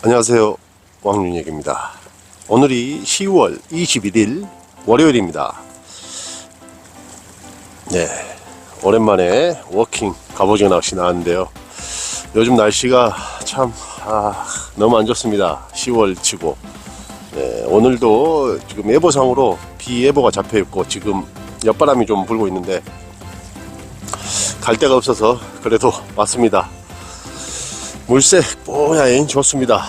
안녕하세요. 왕윤혁입니다. 오늘이 10월 21일 월요일입니다. 네. 오랜만에 워킹 갑오징어 낚시 나왔는데요. 요즘 날씨가 참, 아, 너무 안 좋습니다. 10월 치고. 네, 오늘도 지금 예보상으로 비 예보가 잡혀 있고 지금 옆바람이 좀 불고 있는데 갈 데가 없어서 그래도 왔습니다. 물색 뽀야인 좋습니다.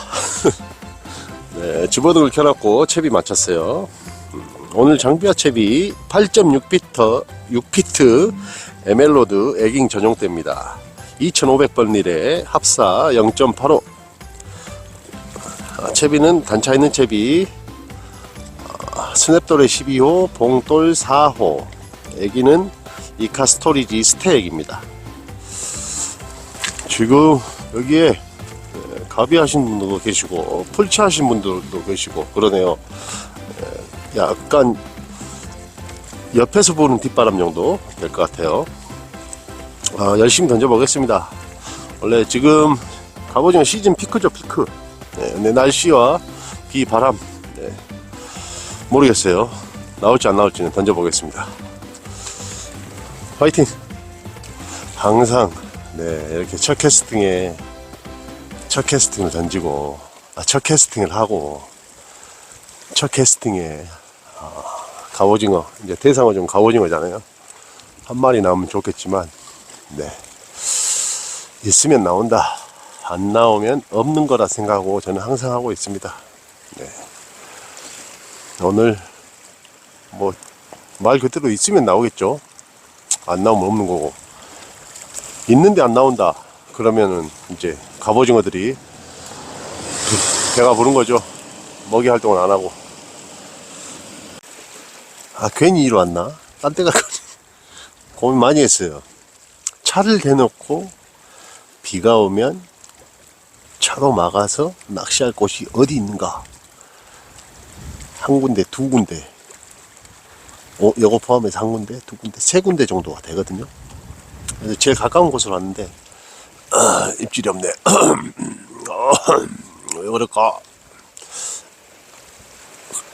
네, 주버등을 켜놨고 채비 맞췄어요. 음, 오늘 장비와 채비 8.6피트 6피트 에멜로드 에깅 전용대입니다. 2,500번 릴에 합사 0.85 아, 채비는 단차 있는 채비 아, 스냅돌의 12호 봉돌 4호 애기는 이카 스토리지 스테액입니다. 지금 여기에 에, 가비 하신 분들도 계시고 풀치 하신 분들도 계시고 그러네요. 에, 약간 옆에서 보는 뒷바람 정도 될 것 같아요. 아, 열심히 던져보겠습니다. 원래 지금 갑오징어 시즌 피크죠 피크. 네, 날씨와 비 바람 네, 모르겠어요. 나올지 안 나올지는 던져보겠습니다. 화이팅! 항상 네 이렇게 첫 캐스팅에 첫 캐스팅을 던지고 아, 첫 캐스팅을 하고 첫 캐스팅에 아, 갑오징어 이제 대상어 좀 갑오징어잖아요. 한 마리 나오면 좋겠지만 네. 있으면 나온다. 안 나오면 없는 거라 생각하고 저는 항상 하고 있습니다. 네. 오늘 뭐 말 그대로 있으면 나오겠죠? 안 나오면 없는 거고 있는데 안 나온다. 그러면은 이제 갑오징어들이 배가 부른 거죠. 먹이 활동을 안 하고. 아 괜히 이리 왔나? 딴 데가 고민 많이 했어요. 차를 대놓고 비가 오면 차로 막아서 낚시할 곳이 어디 있는가? 한 군데 두 군데. 어, 요거 포함해서 한 군데, 두 군데, 세 군데 정도가 되거든요. 제일 가까운 곳으로 왔는데, 아, 입질이 없네. 어, 왜 그럴까?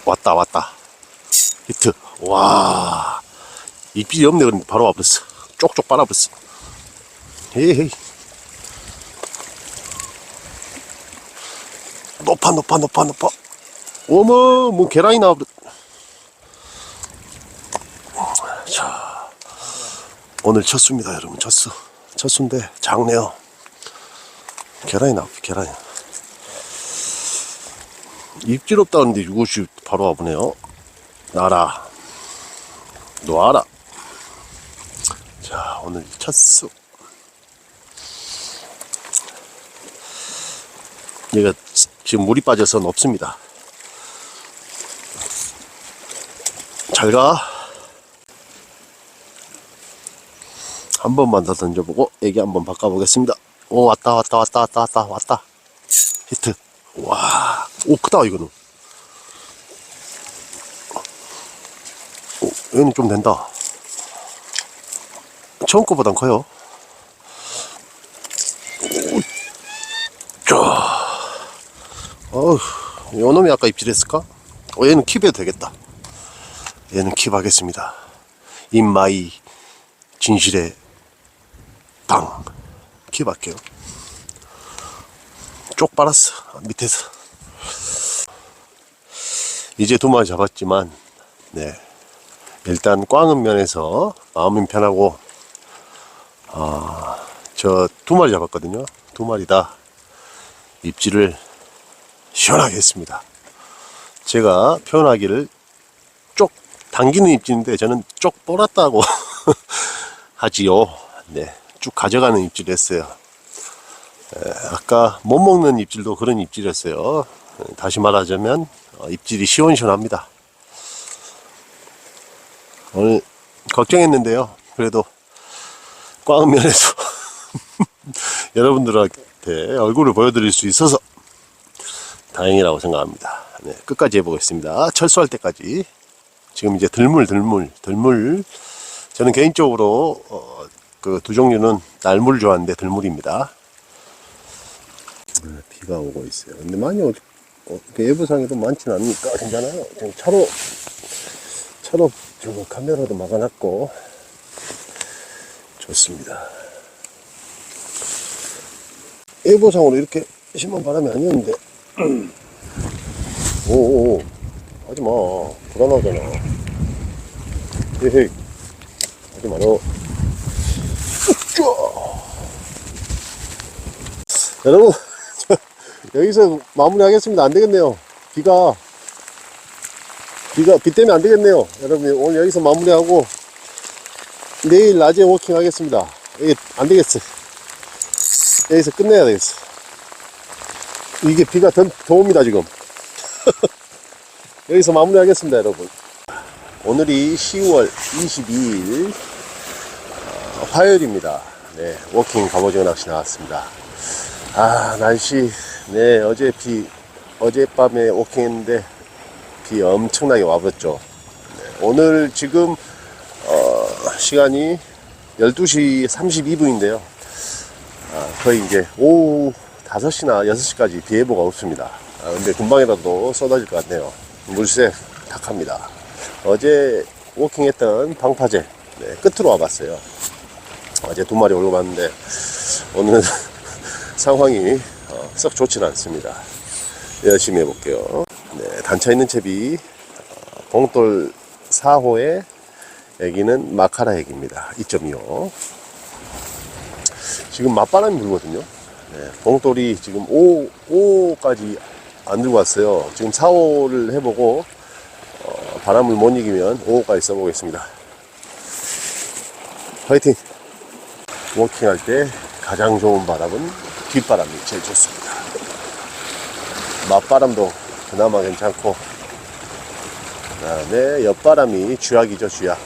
왔다, 왔다. 히트. 와. 입질이 없네. 그런데 바로 와버렸어. 쪽쪽 빨아버렸어. 헤이. 높아, 높아, 높아, 높아. 어머, 뭐 계란이 나와버렸 자, 오늘 첫 수입니다, 여러분. 첫 수. 첫 수인데, 작네요. 계란이 나와, 계란이. 입질 없다는데 이것이 바로 와보네요. 나라. 놔라. 자, 오늘 첫 수. 얘가 지금 물이 빠져서 높습니다. 잘 가. 한 번만 더 던져보고 애기 한번 바꿔보겠습니다. 오 왔다 왔다 왔다 왔다 왔다 왔다. 히트. 와 오 크다 이거는. 오 얘는 좀 된다. 처음 거보단 커요. 자. 어우 요놈이 아까 입질했을까? 어 얘는 킵해도 되겠다. 얘는 킵하겠습니다. 인마이 진실의 방 킵할게요. 쪽 빨았어. 밑에서. 이제 두 마리 잡았지만 네. 일단 꽝은 면에서 마음이 편하고 아저 두 마리 잡았거든요. 두 마리 다. 입질을 시원하게 했습니다. 제가 표현하기를 쪽 당기는 입질인데 저는 쪽 빨았다고 하지요. 네 쭉 가져가는 입질 했어요. 에, 아까 못 먹는 입질도 그런 입질이었어요. 에, 다시 말하자면 어, 입질이 시원시원합니다. 오늘 걱정했는데요. 그래도 꽝면에서 여러분들한테 얼굴을 보여드릴 수 있어서 다행이라고 생각합니다. 네, 끝까지 해보겠습니다. 철수할 때까지. 지금 이제 들물, 들물, 들물. 저는 개인적으로 어, 그 두 종류는 날물 좋아하는데 들물입니다. 네, 비 비가 오고 있어요. 근데 많이 오, 어, 그 예보상에도 많지는 않으니까 괜찮아요. 지금 차로, 차로 지금 카메라도 막아놨고, 좋습니다. 예보상으로 이렇게 심한 바람이 아니었는데, 오오오, 하지 마. 불안하잖아. 헤헤, 하지 마라. 여러분, 저 여기서 마무리하겠습니다. 안 되겠네요. 비가, 비가, 비 때문에 안 되겠네요. 여러분, 오늘 여기서 마무리하고, 내일 낮에 워킹 하겠습니다. 이게 안 되겠어. 여기서 끝내야 되겠어. 이게 비가 더, 더 옵니다, 지금. 여기서 마무리하겠습니다, 여러분. 오늘이 10월 22일, 어, 화요일입니다. 네, 워킹 갑오징어 낚시 나왔습니다. 아, 날씨, 네, 어제 비, 어젯밤에 워킹했는데, 비 엄청나게 와버렸죠. 네, 오늘 지금, 어, 시간이 12시 32분인데요. 아, 거의 이제 오후 5시나 6시까지 비 예보가 없습니다. 아, 근데 금방이라도 쏟아질 것 같네요. 물새 탁합니다. 어제 워킹했던 방파제, 네, 끝으로 와봤어요. 어제 두 마리 올라봤는데, 오늘은 상황이 어, 썩 좋지는 않습니다. 열심히 해볼게요. 네, 단차 있는 채비 어, 봉돌 4호의 애기는 마카라 애기입니다. 2.25. 지금 맞바람이 불거든요. 네, 봉돌이 지금 5, 5까지 안 들고 왔어요. 지금 4호를 해보고 어, 바람을 못 이기면 5호까지 써보겠습니다. 화이팅! 워킹할 때 가장 좋은 바람은 뒷바람이 제일 좋습니다. 맞바람도 그나마 괜찮고, 그 다음에 옆바람이 쥐약이죠, 쥐약.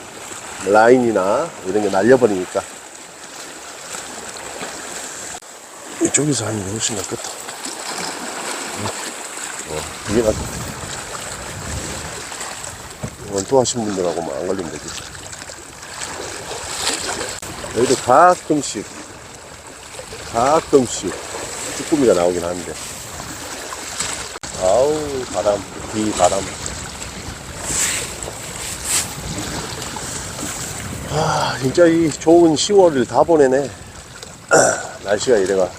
라인이나 이런 게 날려버리니까. 이쪽에서 하는 게 훨씬 낫겠다. 어, 이게 낫겠다. 원투 하신 분들하고 뭐안 걸리면 되지. 여기도 가끔씩 가끔씩 쭈꾸미가 나오긴 하는데. 아우 바람 비 바람. 아 진짜 이 좋은 10월을 다 보내네. 날씨가 이래가.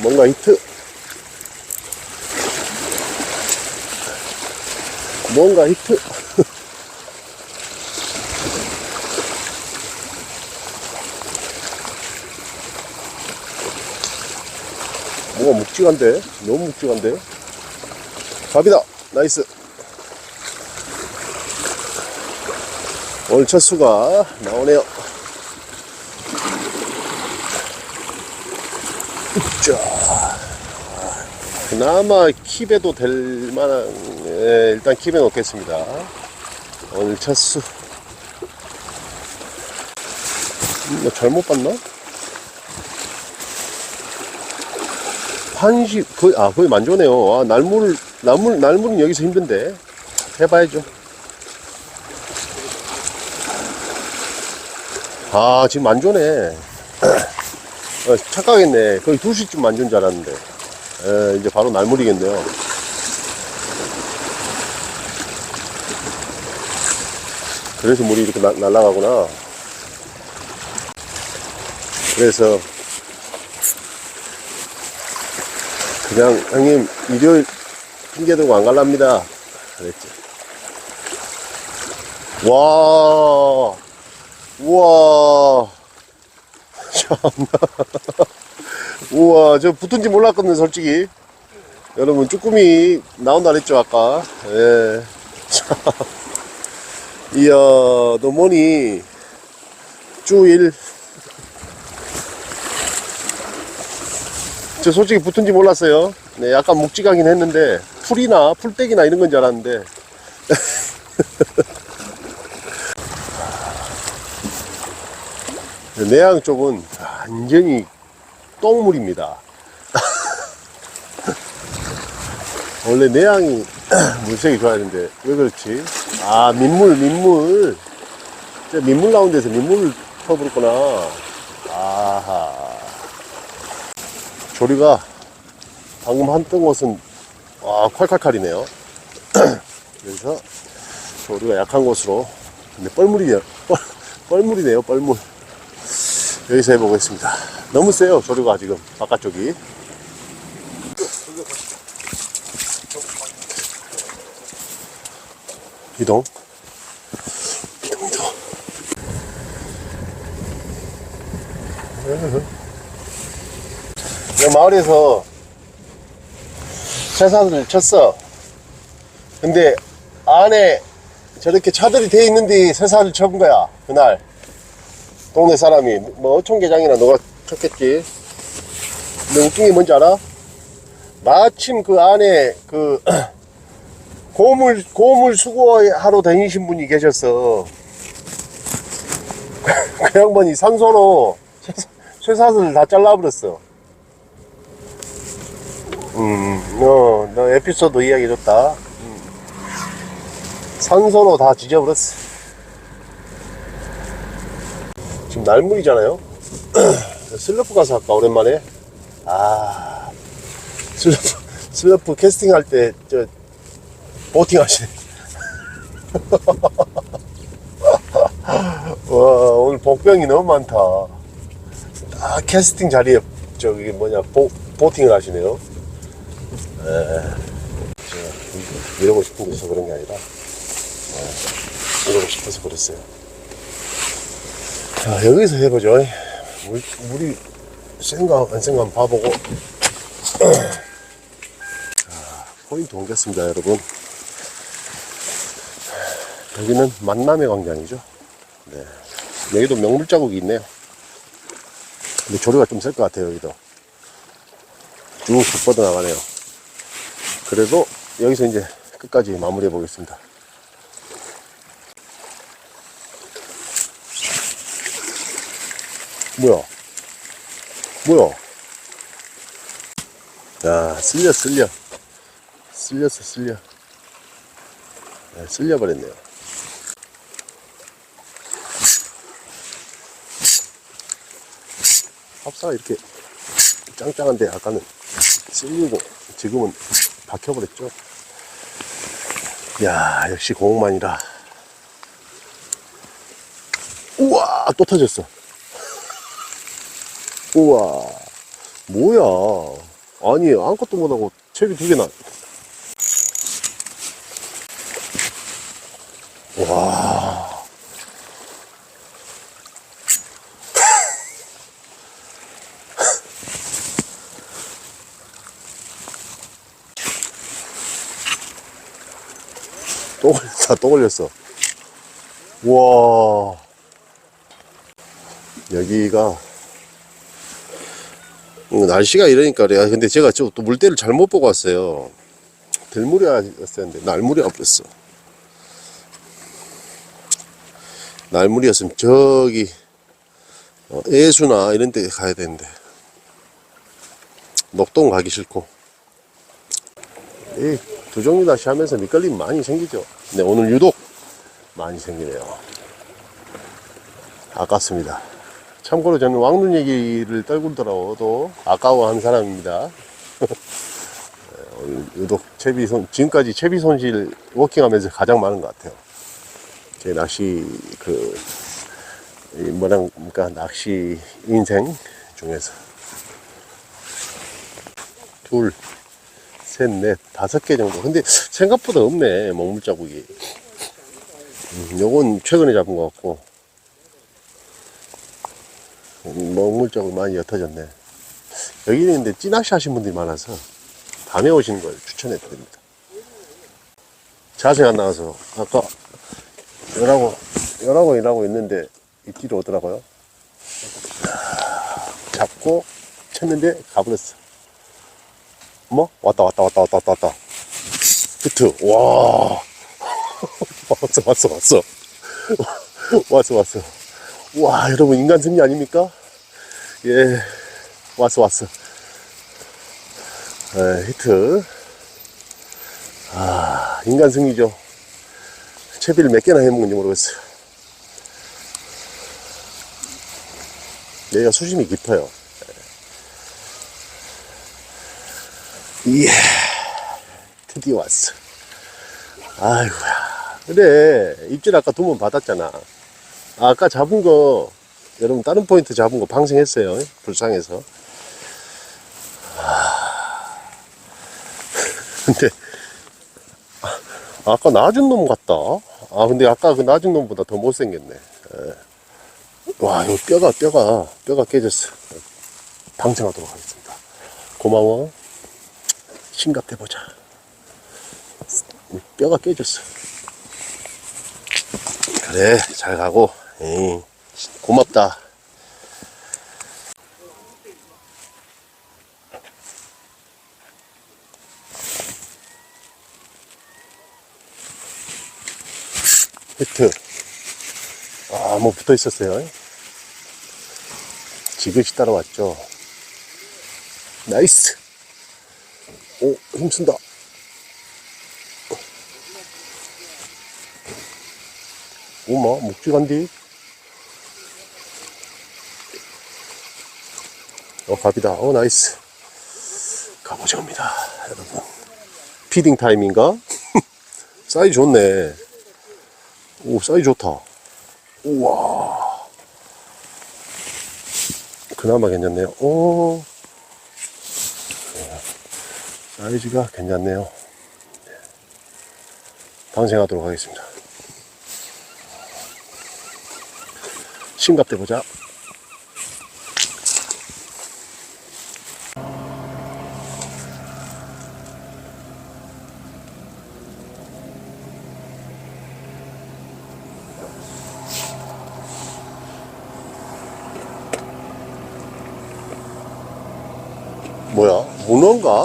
뭔가 히트 뭔가 히트 뭐가 묵직한데? 너무 묵직한데? 갑이다! 나이스! 오늘 첫 수가 나오네요. 자, 그나마 킵에도 될 만한, 예, 일단 킵에 넣겠습니다. 오늘 첫 수. 음, 나 잘못 봤나? 한시, 거의, 아, 거의 만조네요. 아, 날물, 날물, 날물은 여기서 힘든데. 해봐야죠. 아, 지금 만조네. 어, 착각했네. 거의 2시쯤 만준 줄 알았는데. 에, 이제 바로 날물이겠네요. 그래서 물이 이렇게 나- 날아가구나. 그래서 그냥 형님 일요일 핑계 대고 안 갈랍니다. 그랬지. 와, 우와, 참나. 우와, 저 붙은지 몰랐거든요, 솔직히. 여러분, 쭈꾸미 나온다 그랬죠, 아까. 예. 참. 이야, 너 뭐니? 쭈일. 저 솔직히 붙은지 몰랐어요. 네, 약간 묵직하긴 했는데, 풀이나 풀떼기나 이런 건 줄 알았는데. 내양 쪽은 완전히 똥물입니다. 원래 내양이 물색이 좋아야 되는데 왜 그렇지? 아, 민물, 민물. 저 민물 나온 데서 민물을 퍼부었구나. 아하. 조류가 방금 한뜬 곳은, 와, 콸콸콸이네요. 그래서 조류가 약한 곳으로. 근데 뻘물이네요. 뻘, 뻘물이네요, 뻘물. 여기서 해보겠습니다. 너무 세요, 조류가 지금, 바깥쪽이. 이동. 이 마을에서 채산을 쳤어. 근데 안에 저렇게 차들이 돼 있는데 새살을 쳐본 거야, 그날. 동네 사람이. 뭐, 어촌계장이나 너가 쳤겠지. 근데 웃긴 게 뭔지 알아? 마침 그 안에 그 고물 고물 수거하러 다니신 분이 계셨어. 그 양반이 산소로 쇠- 쇠사슬을 다 잘라버렸어. 음, 어, 너 에피소드 이야기해줬다. 음. 산소로 다 지져버렸어. 지금 날물이잖아요. 슬러프 가서 할까 오랜만에. 아, 슬러프 슬러프 캐스팅 할 때 저 보팅 하시네. 와, 오늘 복병이 너무 많다. 아, 캐스팅 자리에 저기 뭐냐, 보, 보팅을 하시네요. 에, 제가 이러고 싶은 게 있어 그런 게 아니라, 에, 이러고 싶어서 그랬어요. 자, 여기서 해보죠. 물, 물이 센가 안 센가 봐보고. 자, 포인트 옮겼습니다, 여러분. 여기는 만남의 광장이죠. 네. 여기도 명물 자국이 있네요. 근데 조류가 좀 셀 것 같아요, 여기도. 쭉쭉 뻗어나가네요. 그래도 여기서 이제 끝까지 마무리해 보겠습니다. 뭐야? 뭐야? 야, 쓸려, 쓸려. 쓸렸어, 쓸려. 네, 쓸려버렸네요. 합사가 이렇게 짱짱한데 아까는 쓸리고 지금은 박혀버렸죠. 야 역시 공만이라. 우와 또 터졌어. 우와 뭐야? 아니 아무것도 못하고 채비 두 개나. 와. 또 걸렸다, 또 걸렸어. 와 여기가, 음, 날씨가 이러니까 그래요. 근데 제가 저또 물때를 잘못 보고 왔어요. 들물이었었는데, 날물이 없었어. 날물이었으면 저기, 어, 애수나 이런 데 가야 되는데. 녹동 가기 싫고. 이 두 종류 다시 하면서 밑걸림 많이 생기죠. 근데 오늘 유독 많이 생기네요. 아깝습니다. 참고로 저는 왕눈 얘기를 떨굴더라도 아까워한 사람입니다. 유독 채비 손, 지금까지 채비 손실 워킹하면서 가장 많은 것 같아요. 제 낚시 그, 이 뭐랄까, 낚시 인생 중에서. 둘, 셋, 넷, 다섯 개 정도. 근데 생각보다 없네, 먹물 자국이. 음, 요건 최근에 잡은 것 같고. 음, 먹물 자국 많이 옅어졌네. 여기는 근데 찌낚시 하신 분들이 많아서 밤에 오시는 걸 추천해 드립니다. 자세히 안 나와서 아까 열하고, 열하고 일하고 있는데 이뒤로 오더라고요. 잡고 쳤는데 가버렸어. 뭐? 왔다, 왔다, 왔다, 왔다, 왔다, 왔다. 히트, 와. 왔어, 왔어, 왔어. 왔어, 왔어. 와, 여러분, 인간 승리 아닙니까? 예. 왔어, 왔어. 예, 히트. 아, 인간 승리죠. 채비를 몇 개나 해먹는지 모르겠어요. 얘가 수심이 깊어요. 이야, 드디어 왔어. 아이고야. 그래, 입질 아까 두 번 받았잖아. 아, 아까 잡은 거, 여러분, 다른 포인트 잡은 거 방생했어요. 아, 근데, 아, 아까 낮은 놈 같다. 아, 근데 아까 그 낮은 놈보다 더 못생겼네. 예. 와, 이거 뼈가, 뼈가, 뼈가 깨졌어. 방생하도록 하겠습니다. 고마워. 심각해 보자. 뼈가 깨졌어. 그래, 잘 가고, 에이, 고맙다. 히트. 아, 뭐 붙어 있었어요. 지그시 따라왔죠. 나이스. 오, 힘쓴다. 오마, 묵직한디? 어, 갑이다. 어, 나이스. 가보자입니다, 여러분. 피딩 타임인가? 사이즈 좋네. 오, 사이즈 좋다. 우와. 그나마 괜찮네요. 오. 사이즈가 괜찮네요. 네. 방생하도록 하겠습니다. 심갑대 보자. 뭐야? 문어인가?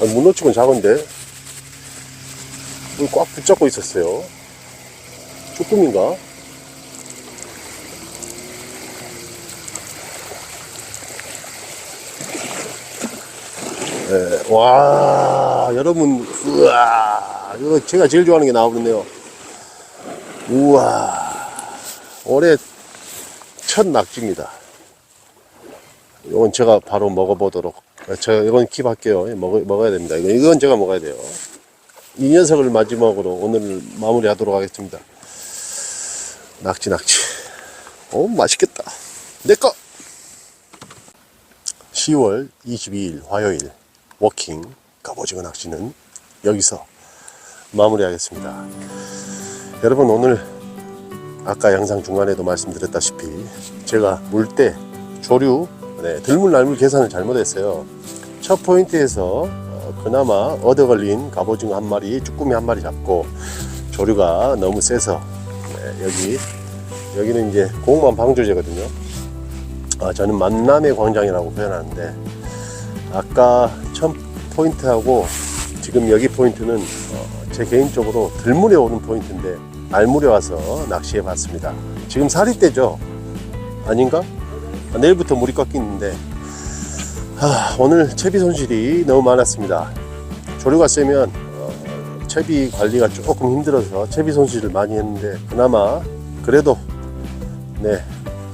아, 문어치곤 작은데? 물꽉 붙잡고 있었어요. 쭈꾸미인가? 네, 와, 여러분, 우와, 이거 제가 제일 좋아하는 게 나오겠네요. 우와, 올해 첫 낙지입니다. 이건 제가 바로 먹어보도록. 저 이건 킵할게요. 먹, 먹어야 됩니다. 이건, 이건 제가 먹어야 돼요. 이 녀석을 마지막으로 오늘 마무리하도록 하겠습니다. 낙지 낙지. 오 맛있겠다. 내 거. 10월 22일 화요일 워킹 갑오징어 낚시는 여기서 마무리하겠습니다. 여러분 오늘 아까 영상 중간에도 말씀드렸다시피 제가 물때 조류 네, 들물 날물 계산을 잘못했어요. 첫 포인트에서 어, 그나마 얻어 걸린 갑오징어 한 마리, 쭈꾸미 한 마리 잡고 조류가 너무 세서 네, 여기 여기는 이제 공만 방조제거든요. 아, 저는 만남의 광장이라고 표현하는데 아까 첫 포인트하고 지금 여기 포인트는 어, 제 개인적으로 들물에 오는 포인트인데 알물에 와서 낚시해 봤습니다. 지금 살이 때죠? 아닌가? 아, 내일부터 물이 꺾이는데 아, 오늘 채비 손실이 너무 많았습니다. 조류가 세면 어, 채비 관리가 조금 힘들어서 채비 손실을 많이 했는데 그나마 그래도 네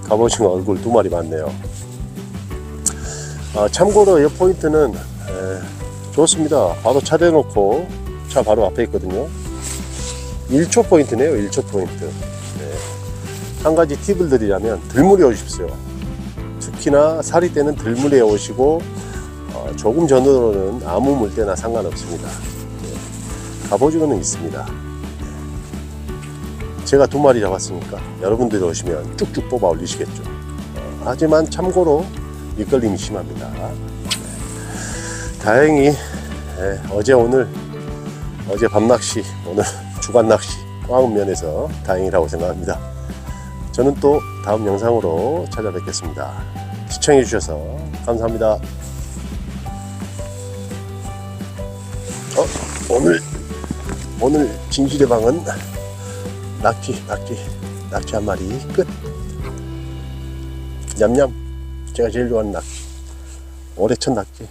갑오징어 얼굴 두 마리 맞네요. 아, 참고로 이 포인트는 에, 좋습니다. 바로 차 대놓고 차 바로 앞에 있거든요. 1초 포인트네요. 1초 포인트. 네. 한 가지 팁을 드리자면 들물이 오십시오. 특히나 살이 때는 들물에 오시고 어, 조금 전으로는 아무 물때나 상관없습니다. 네. 갑오징어는 있습니다. 제가 두 마리 잡았으니까 여러분들이 오시면 쭉쭉 뽑아 올리시겠죠. 어, 하지만 참고로 밑걸림이 심합니다. 네. 다행히 예, 어제 오늘 어제 밤낚시 오늘 주간 낚시 꽝은 면에서 다행이라고 생각합니다. 저는 또 다음 영상으로 찾아뵙겠습니다. 시청해 주셔서 감사합니다. 어, 오늘 오늘 진실의 방은 낙지 낙지 낙지 한 마리 끝. 냠냠 제가 제일 좋아하는 낙지 첫 낙지